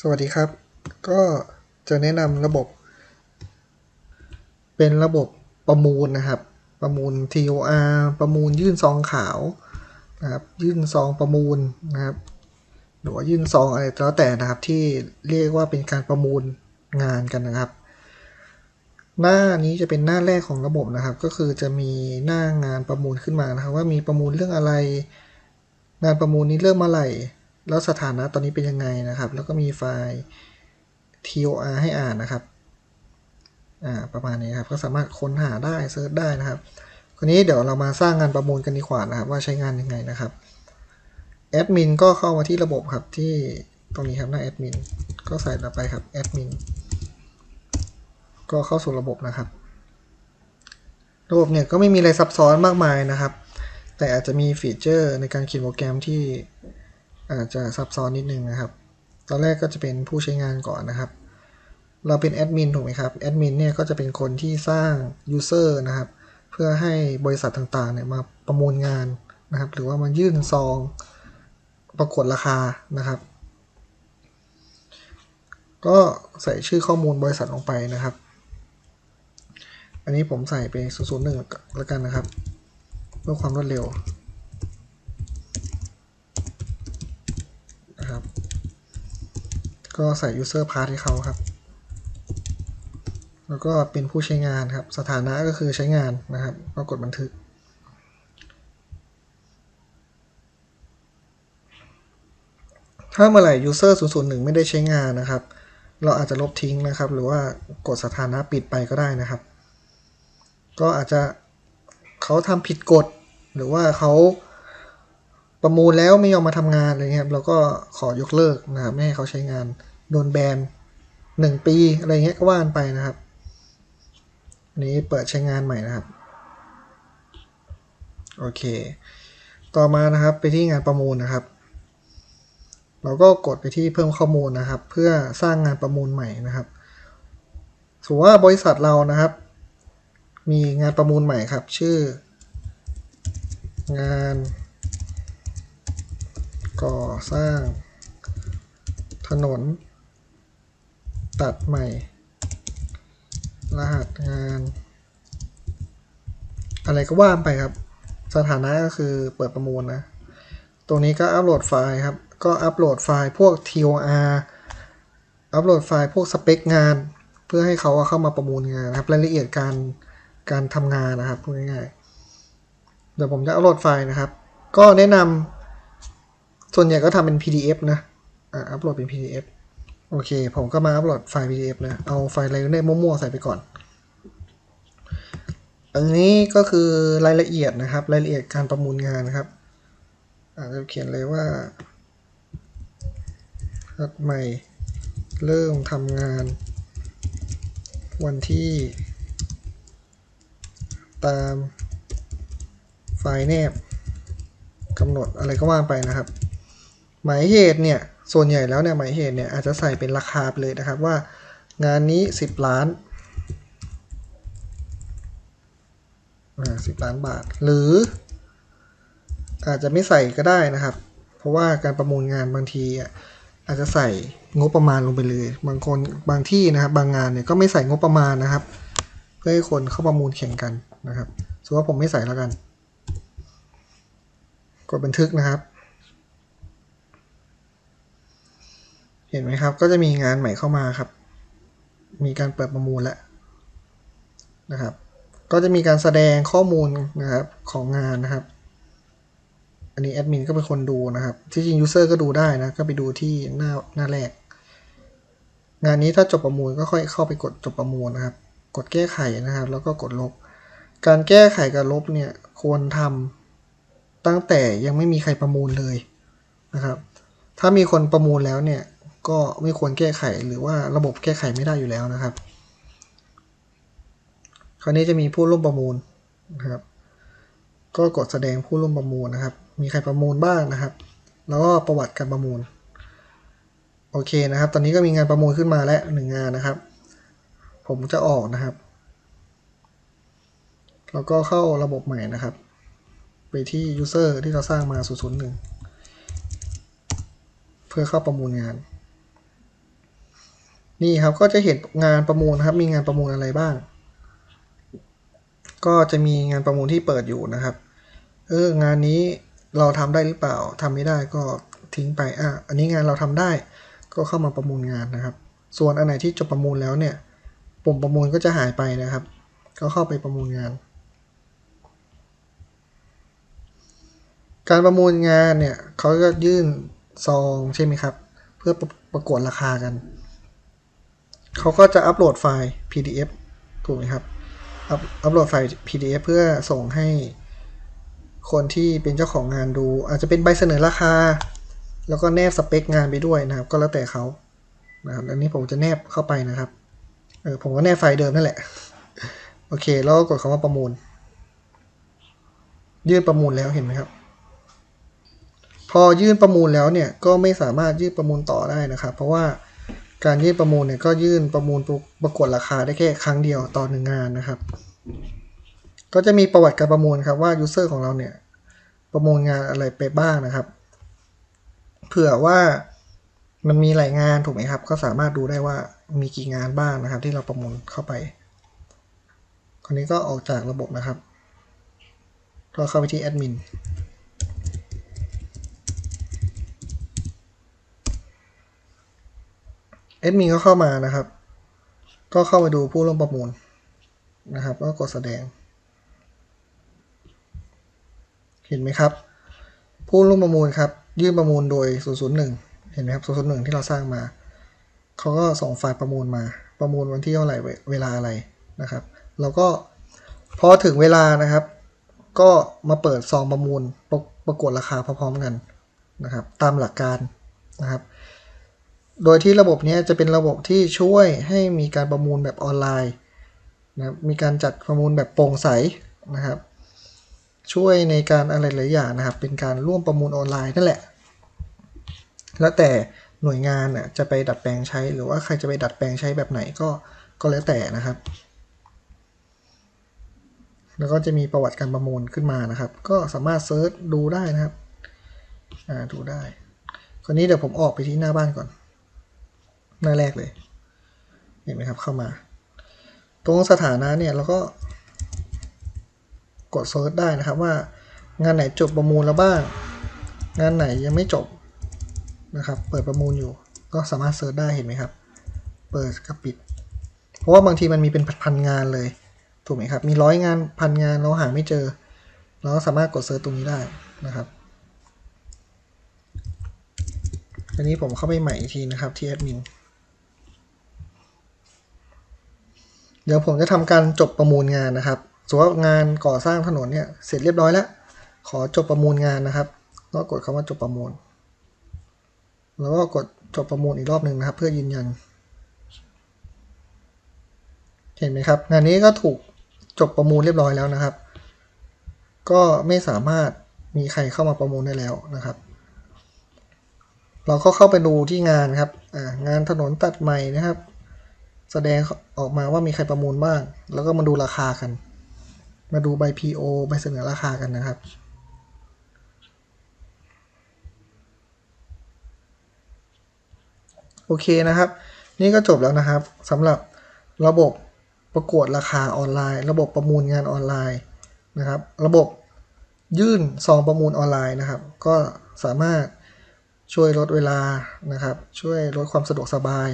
สวัสดีครับ ก็จะแนะนำระบบ เป็นระบบประมูลนะครับ ประมูล TOR ประมูลยื่นซองขาวนะครับยื่นซองประมูลนะครับหรือว่ายื่นซองอะไรก็แล้วแต่นะครับที่เรียกว่าเป็นการประมูลงานกันนะครับ หน้านี้จะเป็นหน้าแรกของระบบนะครับ ก็คือจะมีหน้างานประมูลขึ้นมานะครับ ว่ามีประมูลเรื่องอะไร งานประมูลนี้เริ่มเมื่อไหร่ แล้วสถานะตอนนี้เป็นยังไงนะครับ แล้วก็มีไฟล์ TOR ให้อ่านนะครับอ่าประมาณนี้ครับ ก็สามารถค้นหาได้เซิร์ชได้นะครับคราวนี้เดี๋ยวเรามาสร้างงานประมูลกันดีกว่านะครับ ว่าใช้งานยังไงนะครับแอดมินก็เข้ามาที่ระบบครับที่ตรงนี้ครับหน้าแอดมินก็ใส่ลงไปครับแอดมินก็เข้าสู่ระบบนะครับ ระบบเนี่ยก็ไม่มีอะไรซับซ้อนมากมายนะครับ แต่อาจจะมีฟีเจอร์ในการเขียนโปรแกรมที่ อาจจะซับซ้อนนิดนึงนะครับ ตอนแรกก็จะเป็นผู้ใช้งานก่อนนะครับ เราเป็นแอดมินถูกไหมครับ แอดมินเนี่ยก็จะเป็นคนที่สร้าง User นะครับ เพื่อให้บริษัทต่างๆเนี่ยมาประมูลงานนะครับ หรือว่ามายื่นซองประกวดราคานะครับ ก็ใส่ชื่อข้อมูลบริษัทลงไปนะครับ อันนี้ผมใส่ไป001แล้วกันนะครับ เพื่อความรวดเร็วนะครับ ก็ใส่ user pass ให้เขาครับ แล้วก็เป็นผู้ใช้งานครับ สถานะก็คือใช้งานนะครับ ก็กดบันทึก ถ้าเมื่อไหร่ user 001 ไม่ได้ใช้งานนะครับ เราอาจจะลบทิ้งนะครับ หรือว่ากดสถานะปิดไปก็ได้นะครับ ก็อาจจะเขาทำผิดกฎหรือว่าเขา ประมูลแล้วไม่ยอมมาทำงานอะไรเงี้ยครับเราก็ขอยกเลิกนะครับไม่ให้เขาใช้งานโดนแบนหนึ่งปีอะไรเงี้ยก็ว่านไปนะครับอันนี้เปิดใช้งานใหม่นะครับ โอเค ต่อมานะครับไปที่งานประมูลนะครับ เราก็กดไปที่เพิ่มข้อมูลนะครับ เพื่อสร้างงานประมูลใหม่นะครับสมมติว่าบริษัทเรานะครับ มีงานประมูลใหม่ครับ ชื่องาน ก่อสร้าง ถนน ตัดใหม่ รหัสงาน อะไรก็ว่าไปครับ สถานะก็คือเปิดประมูลนะ ตรงนี้ก็อัปโหลดไฟล์ครับ ก็อัปโหลดไฟล์พวก TOR อัปโหลดไฟล์พวกสเปคงาน เพื่อให้เขาเข้ามาประมูลงานนะครับรายละเอียดการการทำงานนะครับพูดง่ายๆเดี๋ยวผมจะอัปโหลดไฟล์นะครับ ก็แนะนำ ส่วนใหญ่ก็ทำเป็น PDF นะ อ่าอัปโหลดเป็น PDF โอเค ผมก็มาอัปโหลดไฟล์ PDF นะ เอาไฟล์อะไรได้มั่วๆ ใส่ไปก่อน อันนี้ก็คือรายละเอียดนะครับ รายละเอียดการประมูลงานนะครับอาจจะเขียนเลยว่ารัดใหม่ เริ่มทำงาน วันที่ ตามไฟล์แนบกำหนดอะไรก็ว่างไปนะครับ หมายเหตุเนี่ยส่วนใหญ่แล้วเนี่ยหมายเหตุเนี่ยอาจจะใส่เป็นราคาไปเลยนะครับว่างานนี้ 10 ล้านสิบล้านบาท หรือ อาจจะไม่ใส่ก็ได้นะครับ เพราะว่าการประมูลงานบางทีอะอาจจะใส่งบประมาณลงไปเลย บางคนบางที่นะครับบางงานเนี่ยก็ไม่ใส่งบประมาณนะครับ เพื่อให้คนเข้าประมูลแข่งกันนะครับสมมติว่าผมไม่ใส่แล้วกัน กดบันทึกนะครับ เห็นไหมครับ ก็จะมีงานใหม่เข้ามาครับ มีการเปิดประมูลแล้วนะครับ ก็จะมีการแสดงข้อมูลนะครับของงานนะครับ อันนี้แอดมินก็เป็นคนดูนะครับ ที่จริงยูเซอร์ก็ดูได้นะ ก็ไปดูที่หน้าหน้าแรก งานนี้ถ้าจบประมูลก็ค่อยเข้าไปกดจบประมูลนะครับ กดแก้ไขนะครับ แล้วก็กดลบ การแก้ไขกับลบเนี่ยควรทำตั้งแต่ยังไม่มีใครประมูลเลยนะครับ ถ้ามีคนประมูลแล้วเนี่ย ก็ไม่ควรแก้ไขหรือว่าระบบแก้ไขไม่ได้อยู่แล้วนะครับ คราวนี้จะมีผู้ร่วมประมูลนะครับ ก็กดแสดงผู้ร่วมประมูลนะครับ มีใครประมูลบ้างนะครับ แล้วก็ประวัติการประมูล โอเคนะครับ ตอนนี้ก็มีงานประมูลขึ้นมาแล้วหนึ่งงานนะครับ ผมจะออกนะครับ แล้วก็เข้าระบบใหม่นะครับ ไปที่ user ที่เราสร้างมา001เพื่อเข้าประมูลงาน นี่ครับก็จะเห็นงานประมูลนะครับ มีงานประมูลอะไรบ้าง ก็จะมีงานประมูลที่เปิดอยู่นะครับ เอองานนี้เราทำได้หรือเปล่าทำไม่ได้ก็ทิ้งไปอะอันนี้งานเราทำได้ ก็เข้ามาประมูลงานนะครับ ส่วนอันไหนที่จบประมูลแล้วเนี่ยปุ่มประมูลก็จะหายไปนะครับ ก็เข้าไปประมูลงาน การประมูลงานเนี่ยเขาก็ยื่นซองใช่ไหมครับ เพื่อประประกวดราคากัน เขาก็จะอัปโหลดไฟล์ PDF ถูกไหมครับอัปอัปโหลดไฟล์ PDF เพื่อส่งให้คนที่เป็นเจ้าของงานดู อาจจะเป็นใบเสนอราคา แล้วก็แนบสเปคงานไปด้วยนะครับ ก็แล้วแต่เขานะครับอันนี้ผมจะแนบเข้าไปนะครับเออผมก็แนบไฟล์เดิมนั่นแหละ โอเค แล้วก็กดคำว่าประมูล ยื่นประมูลแล้วเห็นไหมครับ พอยื่นประมูลแล้วเนี่ยก็ไม่สามารถยื่นประมูลต่อได้นะครับ เพราะว่า การยื่นประมูลเนี่ยก็ยื่นประมูลประกวดราคาได้แค่ครั้งเดียวต่อหนึ่งงานนะครับ ก็จะมีประวัติการประมูลครับว่ายูเซอร์ของเราเนี่ยประมูลงานอะไรไปบ้างนะครับ เผื่อว่ามันมีหลายงานถูกไหมครับ ก็สามารถดูได้ว่ามีกี่งานบ้างนะครับ ที่เราประมูลเข้าไปคนนี้ก็ออกจากระบบนะครับก็เข้าไปที่แอดมิน แอดมินก็เข้ามานะครับ ก็เข้ามาดูผู้ร่วมประมูลนะครับ ก็กดแสดง เห็นไหมครับ ผู้ร่วมประมูลครับ ยื่นประมูลโดย 001 เห็นไหมครับ 001 ที่เราสร้างมา เขาก็ส่งไฟล์ประมูลมา ประมูลวันที่เท่าไหร่เวลาอะไรนะครับแล้วก็พอถึงเวลานะครับ ก็มาเปิดซองประมูลประประกวดราคาพร้อมๆกันนะครับ ตามหลักการนะครับ โดยที่ระบบนี้จะเป็นระบบที่ช่วยให้มีการประมูลแบบออนไลน์นะครับมีการจัดประมูลแบบโปร่งใสนะครับ ช่วยในการอะไรหลายอย่างนะครับ เป็นการร่วมประมูลออนไลน์นั่นแหละ แล้วแต่หน่วยงานน่ะจะไปดัดแปลงใช้หรือว่าใครจะไปดัดแปลงใช้แบบไหนก็ก็แล้วแต่นะครับ แล้วก็จะมีประวัติการประมูลขึ้นมานะครับ ก็สามารถเซิร์ชดูได้นะครับอ่าดูได้คราวนี้เดี๋ยวผมออกไปที่หน้าบ้านก่อน หน้าแรกเลย เห็นไหมครับเข้ามา ตรงสถานะเนี่ยเราก็กดเซิร์ชได้นะครับว่างานไหนจบประมูลแล้วบ้าง งานไหนยังไม่จบนะครับ เปิดประมูลอยู่ ก็สามารถเซิร์ชได้เห็นไหมครับ เปิดกับปิด เพราะว่าบางทีมันมีเป็นพันงานเลย ถูกไหมครับ มีร้อยงานพันงานเราหาไม่เจอ เราก็สามารถกดเซิร์ชตรงนี้ได้นะครับอันนี้ผมเข้าไปใหม่อีกทีนะครับที่แอดมิน เดี๋ยวผมจะทำการจบประมูลงานนะครับสมมติว่างานก่อสร้างถนนเนี่ยเสร็จเรียบร้อยแล้ว ขอจบประมูลงานนะครับ ก็กดคำว่าจบประมูล แล้วก็กดจบประมูลอีกรอบหนึ่งนะครับ เพื่อยืนยัน เห็นไหมครับ งานนี้ก็ถูกจบประมูลเรียบร้อยแล้วนะครับ ก็ไม่สามารถมีใครเข้ามาประมูลได้แล้วนะครับ เราก็เข้าไปดูที่งานครับงานถนนตัดใหม่นะครับ แสดงออกมาว่ามีใครประมูลบ้าง แล้วก็มาดูราคากัน มาดูใบ PO ใบเสนอราคากันนะครับโอเคนะครับ นี่ก็จบแล้วนะครับสำหรับระบบประกวดราคาออนไลน์ ระบบประมูลงานออนไลน์นะครับ ระบบยื่นซองประมูลออนไลน์นะครับ ก็สามารถช่วยลดเวลานะครับ ช่วยลดความสะดวกสบาย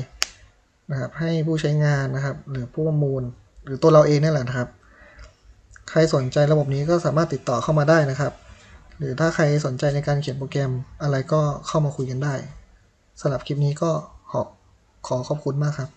นะครับให้ผู้ใช้งานนะครับ หรือผู้ประมูล หรือตัวเราเองนี่แหละนะครับ ใครสนใจระบบนี้ก็สามารถติดต่อเข้ามาได้นะครับ หรือถ้าใครสนใจในการเขียนโปรแกรมอะไรก็เข้ามาคุยกันได้สำหรับคลิปนี้ก็ขอขอขอบคุณมากครับ